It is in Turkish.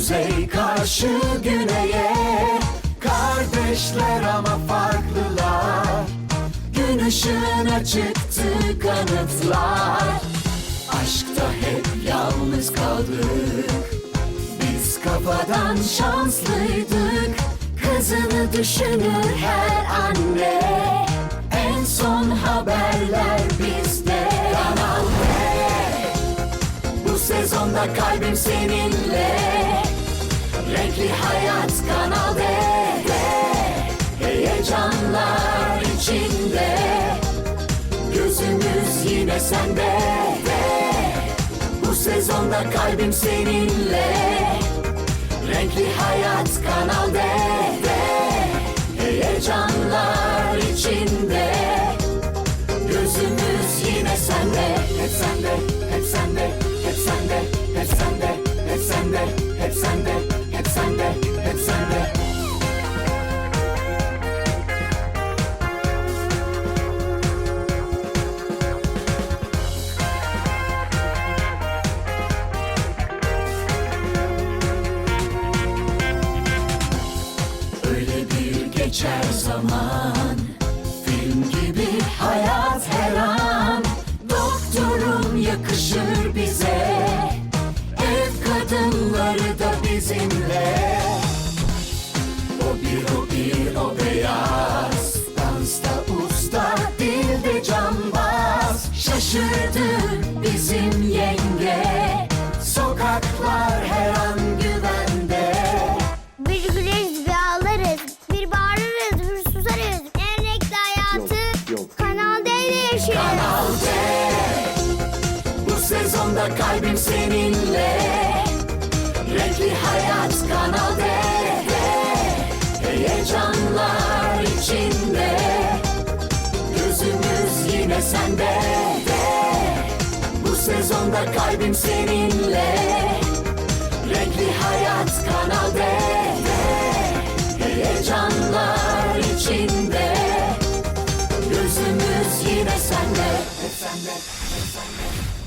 Kuzey karşı güneye. Kardeşler ama farklılar. Gün ışığına çıktı kanıtlar. Aşkta hep yalnız kaldık. Biz kafadan şanslıydık. Kızını düşünür her anne. En son haberler bizde. Kanal B Bu sezonda kalbim seninle. Renkli hayat Kanal D'de Heyecanlar içinde. Gözümüz yine sende. De Bu sezonda kalbim seninle geçer zaman. Film gibi hayat her an. Doktorum yakışır bize. Ev kadınları da bizimle. O bir o bir o beyaz. Dansta usta dilde cambaz. Şaşırdı bizim yenge anda kalbim seninle. Renkli hayat kanal D'de Heyecanlar içinde. Gözümüz yine sende. De. Bu sezonda kalbim seninle. Renkli hayat kanal D'de Heyecanlar içinde. Gözümüz yine sende. Sende, sende.